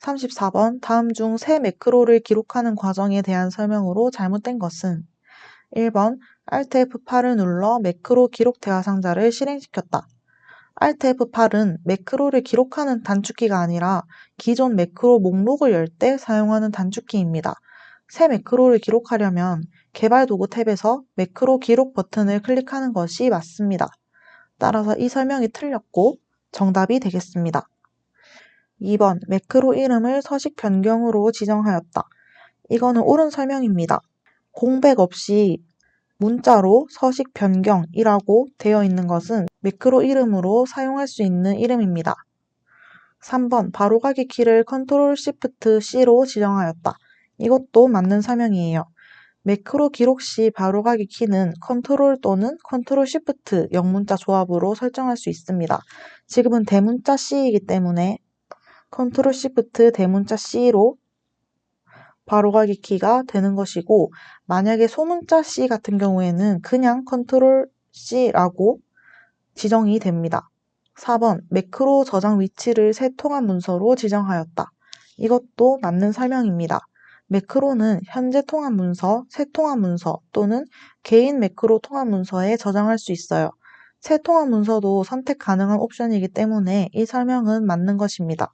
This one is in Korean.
34번 다음 중 새 매크로를 기록하는 과정에 대한 설명으로 잘못된 것은 1번 Alt F8을 눌러 매크로 기록 대화 상자를 실행시켰다. Alt F8은 매크로를 기록하는 단축키가 아니라 기존 매크로 목록을 열 때 사용하는 단축키입니다. 새 매크로를 기록하려면 개발 도구 탭에서 매크로 기록 버튼을 클릭하는 것이 맞습니다. 따라서 이 설명이 틀렸고 정답이 되겠습니다. 2번 매크로 이름을 서식 변경으로 지정하였다. 이거는 옳은 설명입니다. 공백 없이 문자로 서식 변경이라고 되어 있는 것은 매크로 이름으로 사용할 수 있는 이름입니다. 3번 바로가기 키를 컨트롤 시프트 C로 지정하였다. 이것도 맞는 설명이에요. 매크로 기록 시 바로가기 키는 컨트롤 또는 컨트롤 시프트 영문자 조합으로 설정할 수 있습니다. 지금은 대문자 C이기 때문에 컨트롤 시프트 대문자 C로 바로가기 키가 되는 것이고 만약에 소문자 C 같은 경우에는 그냥 컨트롤 C라고 지정이 됩니다. 4번 매크로 저장 위치를 새 통합 문서로 지정하였다. 이것도 맞는 설명입니다. 매크로는 현재 통합 문서, 새 통합 문서 또는 개인 매크로 통합 문서에 저장할 수 있어요. 새 통합 문서도 선택 가능한 옵션이기 때문에 이 설명은 맞는 것입니다.